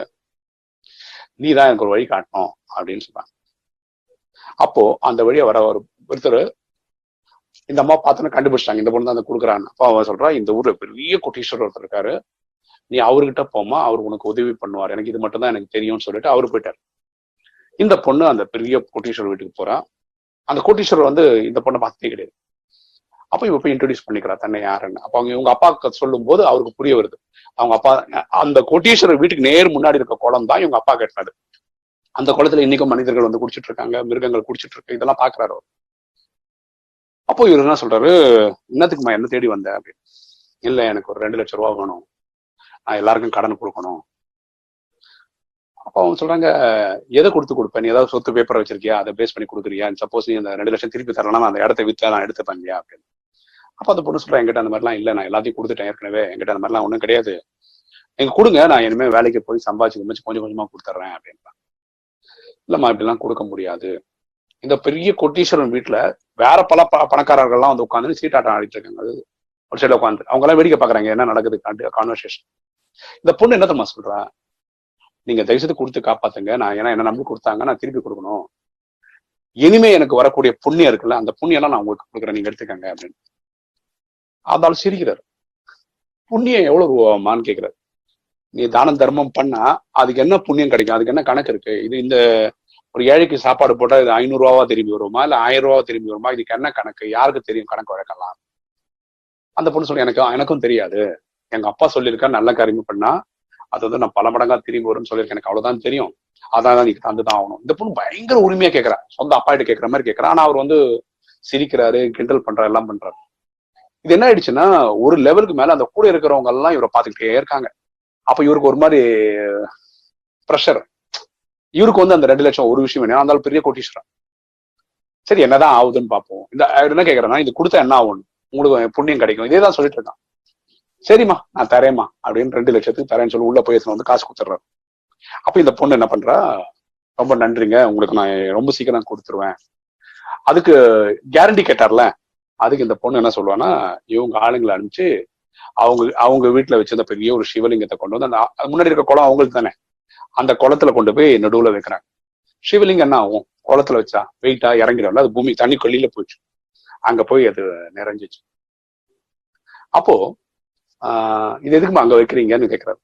நீ தான் எனக்கு ஒரு வழி காட்டணும் அப்படின்னு சொல்றாங்க. அப்போ அந்த வழியை வர ஒரு ஒருத்தர் இந்த அம்மா பார்த்தோன்னு கண்டுபிடிச்சிட்டாங்க. இந்த பொண்ணு தான் அந்த கொடுக்குறான்னு. அப்போ அவன் சொல்றா இந்த ஊர்ல பெரிய கோட்டீஸ்வரர் ஒருத்தர் இருக்காரு. நீ அவர்கிட்ட போமா அவர் உனக்கு உதவி பண்ணுவார். எனக்கு இது மட்டும் தான் எனக்கு தெரியும்னு சொல்லிட்டு அவரு போயிட்டார். இந்த பொண்ணு அந்த பெரிய கோட்டீஸ்வரர் வீட்டுக்கு போறா. அந்த கோட்டீஸ்வரர் வந்து இந்த பொண்ணை பார்த்ததே கிடையாது. அப்ப இவ போய் இன்ட்ரடியூஸ் பண்ணிக்கிறா தன்னை யாருன்னு. அப்ப அவங்க இவங்க அப்பாவுக்கு சொல்லும் போது அவருக்கு புரிய வருது. அவங்க அப்பா அந்த கோட்டீஸ்வரர் வீட்டுக்கு நேர் முன்னாடி இருக்க குளம் தான் இவங்க அப்பா கட்டினது. அந்த குளத்துல இன்னைக்கும் மனிதர்கள் வந்து குடிச்சிட்டு இருக்காங்க மிருகங்கள் குடிச்சிட்டு இருக்கு இதெல்லாம் பாக்குறாரு அவர். அப்போ இவர் என்ன சொல்றாரு? என்னத்துக்குமா என்ன தேடி வந்தேன் அப்படின்னு. இல்ல எனக்கு ஒரு ரெண்டு லட்சம் ரூபா வேணும். நான் எல்லாருக்கும் கடன் கொடுக்கணும். அப்போ அவங்க சொல்றாங்க எதை கொடுத்து கொடுப்பேன் நீ ஏதாவது சொத்து பேப்பர் வச்சிருக்கியா? அதை பேஸ் பண்ணி கொடுக்குறியா? சப்போஸ் நீ அந்த ரெண்டு லட்சம் திருப்பி தரலாம் நான் அந்த இடத்த வித்தா நான் எடுத்துப்பேன் இல்லையா? அப்படின்னு. அப்போ அந்த பொண்ணு சொல்றேன் எங்கிட்ட அந்த மாதிரிலாம் இல்லை. நான் எல்லாத்தையும் கொடுத்துட்டேன் ஏற்கனவே. என்கிட்ட அந்த மாதிரிலாம் ஒன்றும் கிடையாது. எங்க கொடுங்க. நான் இனிமே வேலைக்கு போய் சம்பாதிச்சு கொஞ்சம் கொஞ்சம் கொஞ்சமா கொடுத்துட்றேன் அப்படின்னா இல்லம்மா இப்படிலாம் கொடுக்க முடியாது. இந்த பெரிய கொட்டீஸ்வரன் வீட்டுல வேற பல ப- பணக்காரர்கள்லாம் வந்து உட்காந்து சீட்டாட்டம் ஆடிட்டு இருக்காங்க. ஒரு சைடுல உட்காந்து அவங்க எல்லாம் வேடிக்கை பாக்குறாங்க. என்ன நடக்குது? கான்வர்சேஷன் இந்த பொண்ணு என்ன தெரியுமா சொல்றா? நீங்க தயவுசெய்து கொடுத்து காப்பாத்துங்க. நான் ஏன்னா என்ன நம்பி கொடுத்தாங்க. நான் திருப்பி கொடுக்கணும். இனிமே எனக்கு வரக்கூடிய புண்ணியம் இருக்குல்ல அந்த புண்ணியம் எல்லாம் நான் உங்களுக்கு கொடுக்குறேன். நீங்க எடுத்துக்கங்க அப்படின்னு. அதால் சிரிக்கிறார். புண்ணியம் எவ்வளவு ரூபாமான்னு கேக்குறாரு. நீ தானம் தர்மம் பண்ணா அதுக்கு என்ன புண்ணியம் கிடைக்கும்? அதுக்கு என்ன கணக்கு இருக்கு? இது இந்த ஒரு ஏழைக்கு சாப்பாடு போட்டா இது ஐநூறு ரூபாவா திரும்பி வருமா? இல்ல ஆயிரம் ரூபாவா திரும்பி வருமா? இதுக்கு என்ன கணக்கு? யாருக்கு தெரியும் கணக்கு வழக்கெல்லாம்? அந்த பொண்ணு சொல்லி எனக்கு எனக்கும் தெரியாது. எங்க அப்பா சொல்லியிருக்கா நல்ல காரியம் பண்ணா. அது வந்து நான் பல மடங்கா திரும்பி வரும்னு சொல்லியிருக்கேன். எனக்கு அவ்வளவுதான் தெரியும். அதான் நீ தந்துதான் ஆகணும். இந்த பொண்ணு பயங்கர உரிமையா கேட்கறா சொந்த அப்பா கிட்ட கேட்கற மாதிரி கேட்கறா ஆனா அவர் வந்து சிரிக்கிறாரு கிண்டல் பண்றாரு எல்லாம் பண்றாரு. இது என்ன ஆயிடுச்சுன்னா ஒரு லெவலுக்கு மேல அந்த கூட இருக்கிறவங்க எல்லாம் இவரை பாத்துக்கிட்டே இருக்காங்க. அப்ப இவருக்கு ஒரு மாதிரி ப்ரெஷர் இவருக்கு வந்து அந்த ரெண்டு லட்சம் ஒரு விஷயம் வேணும். இருந்தாலும் பெரிய கோட்டீஸ்வரன். சரி என்னதான் ஆகுதுன்னு பார்ப்போம். இந்த என்ன கேக்குறேன்னா இது கொடுத்தா என்ன ஆகும்? உங்களுக்கு புண்ணியம் கிடைக்கும். இதே தான் சொல்லிட்டு இருக்கான். சரிம்மா நான் தரேம்மா அப்படின்னு ரெண்டு லட்சத்துக்கு தரேன்னு சொல்லி உள்ள போய் வந்து காசு கொடுத்துட்றாரு. அப்ப இந்த பொண்ணு என்ன பண்றா? ரொம்ப நன்றிங்க உங்களுக்கு நான் ரொம்ப சீக்கிரம் கொடுத்துருவேன். அதுக்கு கேரண்டி கேட்டார்ல அதுக்கு இந்த பொண்ணு என்ன சொல்லுவான்னா இவங்க ஆளுங்களை அனுப்பிச்சு அவங்க அவங்க வீட்டுல வச்சிருந்த பெரிய ஒரு சிவலிங்கத்தை கொண்டு வந்து அந்த முன்னாடி இருக்க குளம் அவங்களுக்கு தானே அந்த குளத்துல கொண்டு போய் நடுவுல வைக்கிறாங்க. சிவலிங்கம் என்ன ஆகும்? குளத்துல வச்சா வெயிட்டா இறங்கிடும்ல அது பூமி தண்ணி கொள்ளியில போயிடுச்சு. அங்க போய் அது நிறைஞ்சிச்சு. அப்போ இது எதுக்குமா அங்க வைக்கிறீங்கன்னு கேக்குறாரு.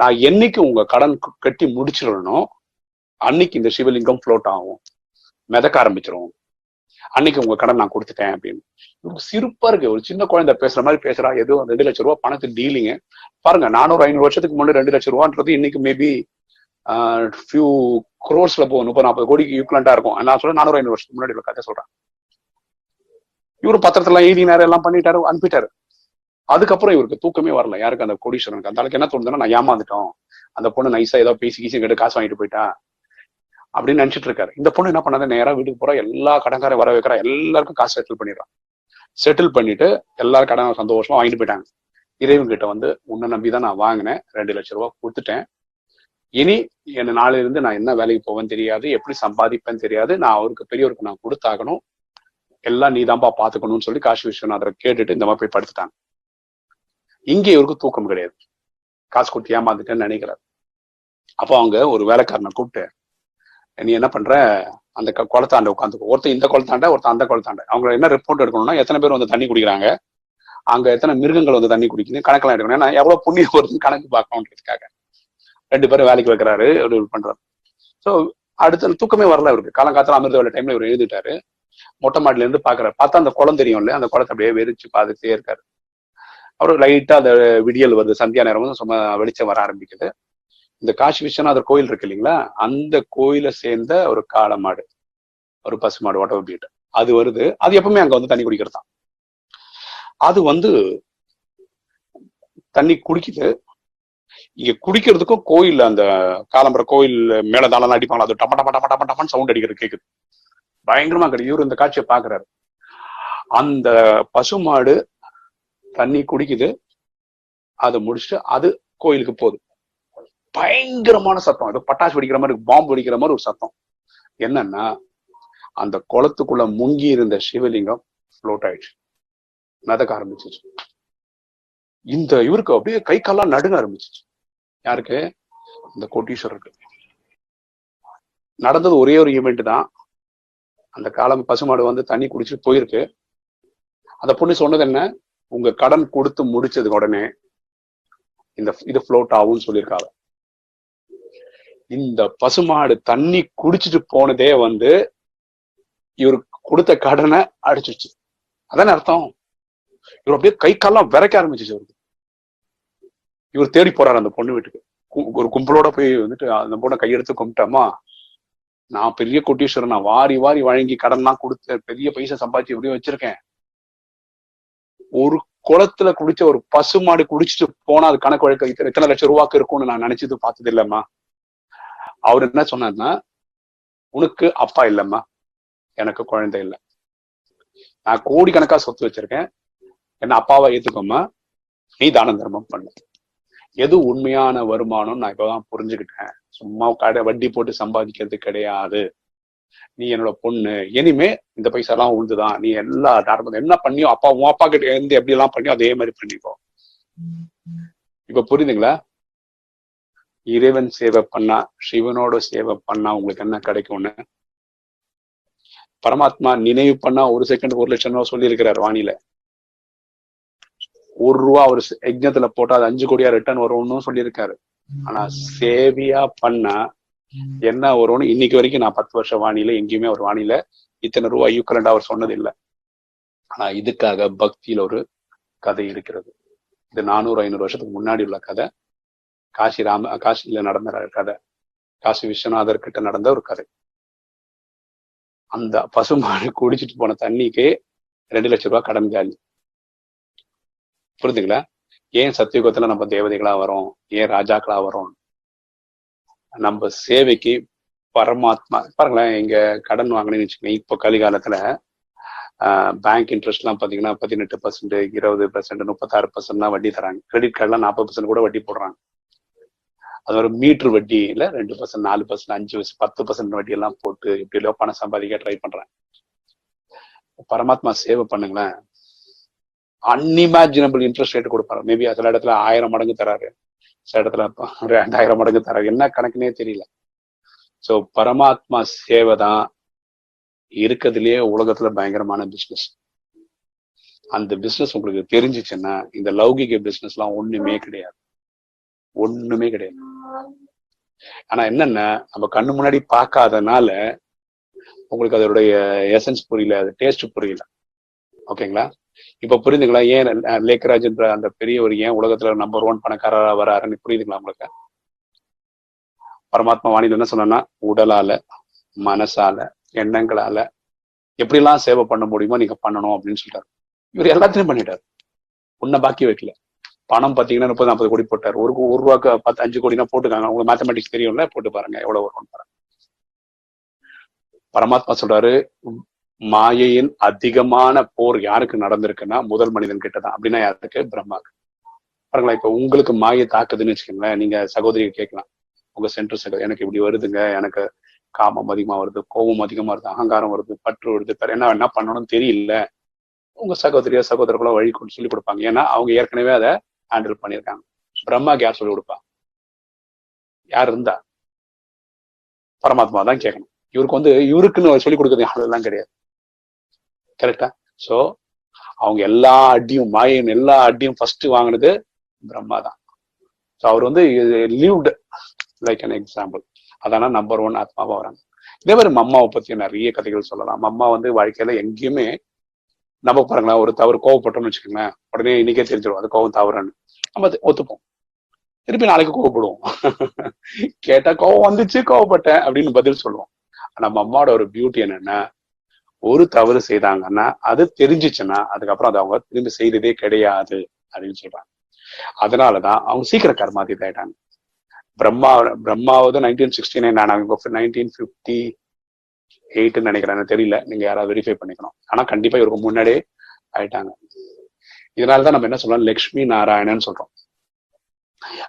நான் என்னைக்கு உங்க கடன் கட்டி முடிச்சிடணும் அன்னைக்கு இந்த சிவலிங்கம் ஃப்ளோட் ஆகும். மிதக்க ஆரம்பிச்சிரும். அன்னைக்கு உங்க கடன் நான் கொடுத்துட்டேன் அப்படின்னு. இவருக்கு சிரிப்பா இருக்கு. ஒரு சின்ன குழந்தை பேசுற மாதிரி பேசுறா. ஏதோ ரெண்டு லட்சம் ரூபா பணத்து டீலிங்க பாருங்க நானூறு ஐநூறு வருஷத்துக்கு முன்னாடி ரெண்டு லட்சம் ரூபான்றது இன்னைக்கு மேபி ஃபியூ குரோர்ஸ்ல போகும் முப்பது நாற்பது கோடிக்கு ஈக்குவலண்டா இருக்கும். நான் சொல்றேன் நானூறு ஐநூறு வருஷத்துக்கு முன்னாடி உள்ள கதை சொல்றேன் இவரு பத்திரத்துல எழுதினாரு எல்லாம் பண்ணிட்டாரு அனுப்பிட்டாரு. அதுக்கப்புறம் இவருக்கு தூக்கமே வரல. யாருக்கு? அந்த கோடீஸ்வரனுக்கு. அந்த அளவுக்கு என்ன தோணுதுன்னா நான் ஏமாந்துட்டோம். அந்த பொண்ணு நைஸா ஏதோ பேசி கீசி கேட்டு காசு வாங்கிட்டு போயிட்டா அப்படின்னு நினைச்சிட்டு இருக்காரு. இந்த பொண்ணு என்ன பண்ணாது? நேரா வீட்டுக்கு போறா எல்லா கடன்காரை வர வைக்கிறா. எல்லாருக்கும் காசு செட்டில் பண்ணிடுறான் செட்டில் பண்ணிட்டு எல்லாரும் கடன் சந்தோஷமா வாங்கிட்டு போயிட்டாங்க. இறைவன் கிட்ட வந்து உன்னை நம்பி தான் நான் வாங்கினேன். ரெண்டு லட்சம் ரூபா கொடுத்துட்டேன். இனி என்ன நாளையில இருந்து நான் என்ன வேலைக்கு போவேன்னு தெரியாது. எப்படி சம்பாதிப்பேன்னு தெரியாது. நான் அவருக்கு பெரியவருக்கு நான் கொடுத்தாகணும். எல்லாம் நீதான்பா பாத்துக்கணும்னு சொல்லி காசி விஸ்வநாதரை கேட்டுட்டு இந்த மாதிரி போய் படுத்துட்டாங்க. இங்கே இவருக்கு தூக்கம் கிடையாது. காசு கொடுத்து ஏமாந்துட்டேன்னு நினைக்கிறார். அப்போ அவங்க ஒரு வேலைக்காரனை கூப்பிட்டு நீ என்ன பண்ற? அந்த குளத்தாண்ட உட்காந்து ஒருத்தன் இந்த குளத்தாண்ட ஒருத்தன் அந்த குளத்தாண்ட. அவங்க என்ன ரிப்போர்ட் எடுக்கணும்னா எத்தனை பேர் வந்து தண்ணி குடிக்கிறாங்க? அங்க எத்தனை மிருகங்கள் வந்து தண்ணி குடிக்குது? கணக்கெல்லாம் எடுக்கணும். ஏன்னா எவ்வளவு புண்ணியம் வருதுன்னு கணக்கு பார்க்கணுன்றதுக்காக. ரெண்டு பேரும் வேலைக்கு வைக்கிறாரு பண்றாரு. ஸோ அடுத்த தூக்கமே வரல இவருக்கு காலங்காலத்தில் அமிர்த வேலை டைம்ல இவர் எழுதிட்டாரு. மொட்டை மாடில இருந்து பாக்குறாரு. பார்த்தா அந்த குளம் தெரியும்ல அந்த குளத்தை அப்படியே வெறிச்சு பார்த்துட்டே இருக்காரு. அப்புறம் லைட்டா அந்த விடியல் வருது சந்தியா நேரம் வந்து சும்மா வெளிச்சம் வர ஆரம்பிக்குது. இந்த காசி விஸ்வநாதர் கோயில் இருக்கு இல்லைங்களா? அந்த கோயிலை சேர்ந்த ஒரு காளை மாடு ஒரு பசு மாடு ஒட்டவை பீட் அது வருது. அது எப்பவுமே அங்க வந்து தண்ணி குடிக்கிறது தான். அது வந்து தண்ணி குடிக்குது. இங்க குடிக்கிறதுக்கும் கோயில் அந்த காலம்பர கோயில் மேல தாளம் அடிப்பாங்களா? அது டப்ப டப்ப டப்ப டப்ப டப்பன்னு சவுண்ட் அடிக்கிறது கேக்குது. பயங்கரமா கிடையாது இவரு இந்த காட்சியை பாக்குறாரு அந்த பசுமாடு தண்ணி குடிக்குது. அதை முடிச்சுட்டு அது கோயிலுக்கு போகுது. பயங்கரமான சத்தம். அது பட்டாசு வெடிக்கிற மாதிரி பாம்பு வெடிக்கிற மாதிரி ஒரு சத்தம். என்னன்னா அந்த குளத்துக்குள்ள முங்கி இருந்த சிவலிங்கம் ஃப்ளோட் ஆயிடுச்சு. மிதக்க ஆரம்பிச்சிச்சு. இந்த இவருக்கு அப்படியே கை காலாம் நடுங்க ஆரம்பிச்சிச்சு. யாருக்கு? இந்த கோட்டீஸ்வரருக்கு. நடந்தது ஒரே ஒரு ஈவெண்ட் தான். அந்த காலம் பசுமாடு வந்து தண்ணி குடிச்சிட்டு போயிருக்கு. அந்த பொண்ணு சொன்னது என்ன? உங்க கடன் கொடுத்து முடிச்சது உடனே இந்த இது ஃப்ளோட் ஆகும்னு சொல்லியிருக்காங்க. இந்த பசுமாடு தண்ணி குடிச்சிட்டு போனதே வந்து இவருக்கு கொடுத்த கடனை அடிச்சிருச்சு. அதானே அர்த்தம்? இவர் அப்படியே கை காலம் விரைக்க ஆரம்பிச்சிச்சு அவருக்கு. இவர் தேடி போறாரு அந்த பொண்ணு வீட்டுக்கு. ஒரு கும்பலோட போய் வந்துட்டு அந்த பொண்ணை கையெடுத்து கும்பிட்டாமா நான் பெரிய கோட்டீஸ்வரன் நான் வாரி வாரி வழங்கி கடன்லாம் கொடுத்து பெரிய பைசா சம்பாதிச்சு இப்படியும் வச்சிருக்கேன். ஒரு குளத்துல குடிச்ச ஒரு பசுமாடு குடிச்சிட்டு போனா அது கணக்கு வழக்கு இத்தனை இத்தனை லட்சம் ரூபாக்கு இருக்கும்னு நான் நினைச்சது பார்த்தது இல்லம்மா. அவர் என்ன சொன்னார்னா உனக்கு அப்பா இல்லம்மா. எனக்கு குழந்தை இல்லை. நான் கோடிக்கணக்கா சொத்து வச்சிருக்கேன். என்ன அப்பாவை ஏத்துக்கோமா நீ தான தர்மம் பண்ணு. எது உண்மையான வருமானம் நான் இப்பதான் புரிஞ்சுக்கிட்டேன். சும்மா கடை வட்டி போட்டு சம்பாதிக்கிறது கிடையாது. நீ என்னோட பொண்ணு. இனிமே இந்த பைசா எல்லாம் உழுதுதான் நீ எல்லா தாரமும் என்ன பண்ணியோ அப்பா உன் அப்பா கிட்ட இருந்து எப்படி எல்லாம் பண்ணியோ அதே மாதிரி பண்ணிக்கோ. இப்ப புரியுதுங்களா? இறைவன் சேவை பண்ணா சிவனோட சேவை பண்ணா உங்களுக்கு என்ன கிடைக்கும்னு பரமாத்மா நினைவு பண்ணா ஒரு செகண்ட் ஒரு லட்சம் ரூபா சொல்லியிருக்கிறார் வாணியில ஒரு ரூபா அவர் யஜ்னத்துல போட்டா அது அஞ்சு கோடியா ரிட்டர்ன் வரும்னு சொல்லியிருக்காரு. ஆனா சேவையா பண்ணா என்ன வரும்னு இன்னைக்கு வரைக்கும் நான் பத்து வருஷம் வாணியில எங்கேயுமே ஒரு வாணியில இத்தனை ரூபா ஈக்குவலண்டா அவர் சொன்னது இல்லை. ஆனா இதுக்காக பக்தியில ஒரு கதை இருக்கிறது. இது நானூறு ஐநூறு வருஷத்துக்கு முன்னாடி உள்ள கதை. காசி ராம காசியில நடந்த கதை. காசி விஸ்வநாதர் கிட்ட நடந்த ஒரு கதை. அந்த பசுமாடு குடிச்சிட்டு போன தண்ணிக்கு ரெண்டு லட்சம் ரூபாய் கடன் காலி புரிஞ்சுங்களா? ஏன் சத்தியுகத்துல நம்ம தேவதைகளா வரோம்? ஏன் ராஜாக்களா வரோம்? நம்ம சேவைக்கு பரமாத்மா பாருங்களேன் இங்க கடன் வாங்கினேன்னு வச்சுக்கோங்க இப்போ கலிகாலத்துல பேங்க் இன்ட்ரெஸ்ட் எல்லாம் பாத்தீங்கன்னா பதினெட்டு பர்சன்ட் இருபது பர்சன்ட் முப்பத்தாறு பர்சன்ட் தான் வட்டி தராங்க. கிரெடிட் கார்டுலாம் நாற்பது பர்சன்ட் கூட வட்டி போடுறாங்க. அது ஒரு மீட்டர் வட்டியில ரெண்டு பர்சன்ட் நாலு பர்சன்ட் அஞ்சு பர்சன்ட் பத்து பர்சன்ட் வட்டி எல்லாம் போட்டு எப்படியோ பணம் சம்பாதிக்க ட்ரை பண்றாங்க. பரமாத்மா சேவை பண்ணுங்களேன். அன்இமேஜினபிள் இன்ட்ரெஸ்ட் ரேட் கொடுப்பாரு மேபி சில இடத்துல ஆயிரம் மடங்கு தராரு. சில இடத்துல ரெண்டாயிரம் மடங்கு தர என்ன கணக்குனே தெரியல. சோ பரமாத்மா சேவை தான் இருக்கிறதுலயே உலகத்துல பயங்கரமான பிசினஸ் அந்த பிசினஸ் உங்களுக்கு தெரிஞ்சிச்சுன்னா இந்த லௌகிக பிசினஸ் எல்லாம் ஒண்ணுமே கிடையாது. ஒண்ணுமே கிடையாது. ஆனா என்னன்னா நம்ம கண்ணு முன்னாடி பார்க்காதனால உங்களுக்கு அதோடைய எசன்ஸ் புரியல அது டேஸ்ட் புரியல. ஓகேங்களா இப்ப புரியுதுங்களா ஏன் லேக்கராஜ்ன்ற அந்த பெரியவர் ஏன் உலகத்துல நம்பர் ஒன் பணக்காரரா வராருன்னு புரியுதுங்களா உங்களுக்கு? பரமாத்மா வாணியில் என்ன சொன்னா உடலால மனசால எண்ணங்களால எப்படிலாம் சேவை பண்ண முடியுமோ நீங்க பண்ணணும் அப்படின்னு சொல்லிட்டாரு. இவர் எல்லாத்தையும் பண்ணிட்டாரு. உன்ன பாக்கி வைக்கல. பணம் பாத்தீங்கன்னா முப்பது நாற்பது கோடி போட்டார். ஒரு ஒரு ரூபாய்க்கு பத்து அஞ்சு கோடினா போட்டுக்காங்க. உங்களுக்கு மேத்தமெட்டிக்ஸ் தெரியும்ல? போட்டு பாருங்க. எவ்வளவு வரும்னு பாருங்க. பரமாத்மா சொல்றாரு மாயையின் அதிகமான போர் யாருக்கு நடந்திருக்குன்னா முதல் மனிதன் கிட்ட தான் அப்படின்னா யாருக்கு? பிரம்மாக்கு பாருங்களா இப்ப உங்களுக்கு மாயை தாக்குதுன்னு வச்சுக்கோங்களேன் நீங்க சகோதரியை கேட்கலாம். உங்க சென்டர் சகோதரி எனக்கு இப்படி வருதுங்க எனக்கு காமம் அதிகமா வருது கோபம் அதிகமா வருது அகங்காரம் வருது பற்று வருது என்ன என்ன பண்ணணும்னு தெரியல. உங்க சகோதரியோ சகோதரர்களோ வழி கொண்டு சொல்லி கொடுப்பாங்க. ஏன்னா அவங்க ஏற்கனவே அதை ஹேண்டில் பண்ணியிருக்காங்க. பிரம்மாக்கு யார் சொல்லி கொடுப்பா? யார் இருந்தா? பரமாத்மா தான் கேட்கணும். இவருக்கு வந்து இவருக்குன்னு சொல்லி கொடுக்கறது அதெல்லாம் கிடையாது. கரெக்டா சோ அவங்க எல்லா அடியும் மாயின் எல்லா அடியும் ஃபர்ஸ்ட் வாங்கினது பிரம்மா தான் ஸோ அவர் வந்து லீவ்டு லைக் அன் எக்ஸாம்பிள் அதான நம்பர் ஒன் ஆத்மாவா வராங்க. இதே மாதிரி மம்மாவை பத்தி நிறைய கதைகள் சொல்லலாம். மம்மா வந்து வாழ்க்கையில எங்கேயுமே நம்ம பாருங்களேன் ஒரு தவறு கோவப்பட்டோம்னு வச்சுக்கோங்களேன். உடனே இன்னைக்கே தெரிஞ்சிடும் அது கோவம் தவறுன்னு. நம்ம ஒத்துப்போம். திருப்பி நாளைக்கு கோவப்படுவோம். கேட்டா கோவம் வந்துச்சு கோவப்பட்டேன் அப்படின்னு பதில் சொல்லுவோம். ஆனா அம்மாவோட ஒரு பியூட்டி என்னன்னா ஒரு தவறு செய்தாங்கன்னா அது தெரிஞ்சிச்சுன்னா அதுக்கப்புறம் அது அவங்க திரும்பி செய்ததே கிடையாது அப்படின்னு சொல்றாங்க. அதனாலதான் அவங்க சீக்கிரம் கர்மாதீத் ஆயிட்டாங்க. பிரம்மா பிரம்மாவது நைன்டீன் சிக்ஸ்டி நைன் நான் நைன்டீன் பிப்டி எயிட்னு நினைக்கிறேன் தெரியல. நீங்க யாராவது வெரிஃபை பண்ணிக்கணும். ஆனா கண்டிப்பா இவருக்கு முன்னாடியே ஆயிட்டாங்க. இதனாலதான் நம்ம என்ன சொல்றோம்? லக்ஷ்மி நாராயணன் சொல்றோம்.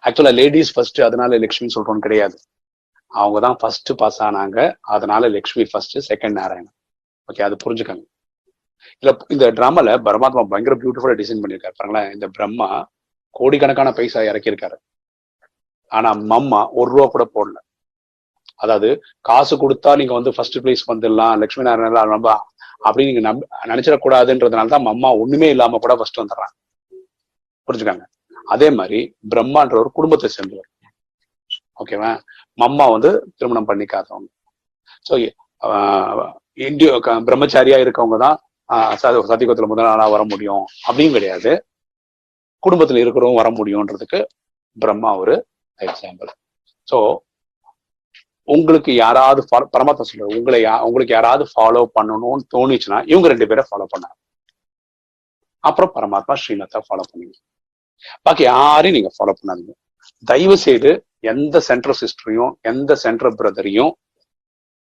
ஆக்சுவலா லேடிஸ் ஃபர்ஸ்ட் அதனால லக்ஷ்மி சொல்றோம் கிடையாது. அவங்க தான் ஃபர்ஸ்ட் பாஸ் ஆனாங்க. அதனால Lakshmi first second Narayanan. Okay அது புரிஞ்சுக்காங்க. இல்ல இந்த டிராமால பரமாத்மா பயங்கர பியூட்டிஃபுல்லா டிசைன் பண்ணியிருக்காரு பாருங்களேன் இந்த பிரம்மா கோடிக்கணக்கான பைசா இறக்கியிருக்காரு. ஆனா மம்மா ஒரு ரூபா கூட போடல. அதாவது காசு கொடுத்தா நீங்க வந்து ஃபர்ஸ்ட் பிளேஸ் வந்துடலாம் லட்சுமி நாராயணன் ரொம்ப அப்படின்னு நீங்க நம்ப நினைச்சிடக்கூடாதுன்றதுனால தான் மம்மா ஒண்ணுமே இல்லாம கூட ஃபர்ஸ்ட் வந்துடுறாங்க. புரிஞ்சுக்காங்க. அதே மாதிரி பிரம்மான்ற ஒரு குடும்பத்தை சேர்ந்தவர். ஓகேவா மம்மா வந்து திருமணம் பண்ணிக்காதவங்க. ஸோ இந்தியோ பிரம்மச்சாரியா இருக்கவங்க தான் சத்தியகுலத்துல முதல் நாளா வர முடியும். அப்படின்னு கிடையாது. குடும்பத்துல இருக்கிறவங்க வர முடியும்ன்றதுக்கு பிரம்மா ஒரு எக்ஸாம்பிள் ஸோ உங்களுக்கு யாராவது பரமாத்மா சொல்ற உங்களை உங்களுக்கு யாராவது ஃபாலோ பண்ணணும்னு தோணுச்சுன்னா இவங்க ரெண்டு பேரை ஃபாலோ பண்ணாங்க அப்புறம் பரமாத்மா ஸ்ரீநாத்தை ஃபாலோ பண்ணுங்க. பாக்கி யாரையும் நீங்க ஃபாலோ பண்ணாதீங்க. தயவு செய்து எந்த சென்ட்ரல் சிஸ்டரையும் எந்த சென்ட்ரல் பிரதரையும்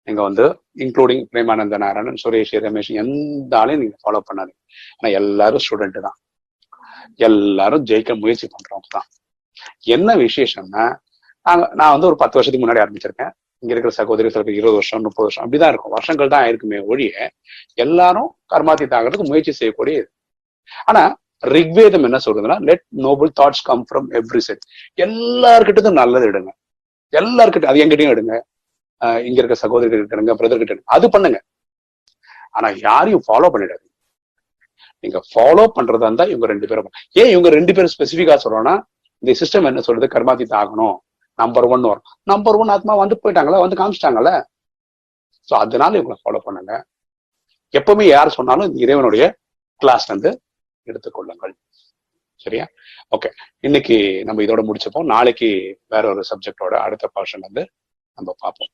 நீங்க வந்து இன்க்ளூடிங் பிரேமானந்த நாராயணன் சுரேஷ் ரமேஷ் எந்த ஆளையும் நீங்க ஃபாலோ பண்ணாதீங்க. ஆனா எல்லாரும் ஸ்டூடெண்ட் தான். எல்லாரும் ஜெயிக்க முயற்சி பண்றவங்க தான். என்ன விசேஷம்னா நாங்க நான் வந்து ஒரு பத்து வருஷத்துக்கு முன்னாடி ஆரம்பிச்சிருக்கேன். இங்க இருக்கிற சகோதரிகளுக்கு இருபது வருஷம் முப்பது வருஷம் அப்படிதான் இருக்கும். வருஷங்கள் தான் ஆயிருக்குமே ஒழிய எல்லாரும் கர்மாத்தீத் ஆகிறதுக்கு முயற்சி செய்யக்கூடியது ஆனா ரிக்வேதம் என்ன சொல்றதுன்னா let noble thoughts come from every side எல்லார்கிட்டதும் நல்லது எடுங்க. எல்லார்கிட்ட அது எங்கிட்டையும் எடுங்க. இங்க இருக்க சகோதரிகள் இருக்கிறாங்க பிரதர் கிட்ட அது பண்ணுங்க. ஆனா யாரையும் ஃபாலோ பண்ணிடாது நீங்க ஃபாலோ பண்றதா இருந்தா இவங்க ரெண்டு பேரும் ஏன் இவங்க ரெண்டு பேரும் ஸ்பெசிஃபிக்கா சொல்றோம்னா இந்த சிஸ்டம் என்ன சொல்றது? கர்மாத்தீத் ஆகணும். நம்பர் ஒன் வரும். நம்பர் ஒன் ஆத்மா வந்து போயிட்டாங்களா? வந்து காமிச்சிட்டாங்கல்ல? ஸோ அதனால இவங்களை ஃபாலோ பண்ணுங்க. எப்பவுமே யார் சொன்னாலும் இந்த இறைவனுடைய கிளாஸ் வந்து எடுத்துக்கொள்ளுங்கள். சரியா? ஓகே இன்னைக்கு நம்ம இதோட முடிச்சுப்போம். நாளைக்கு வேற ஒரு சப்ஜெக்டோட அடுத்த பாஷன் வந்து நம்ம பார்ப்போம்.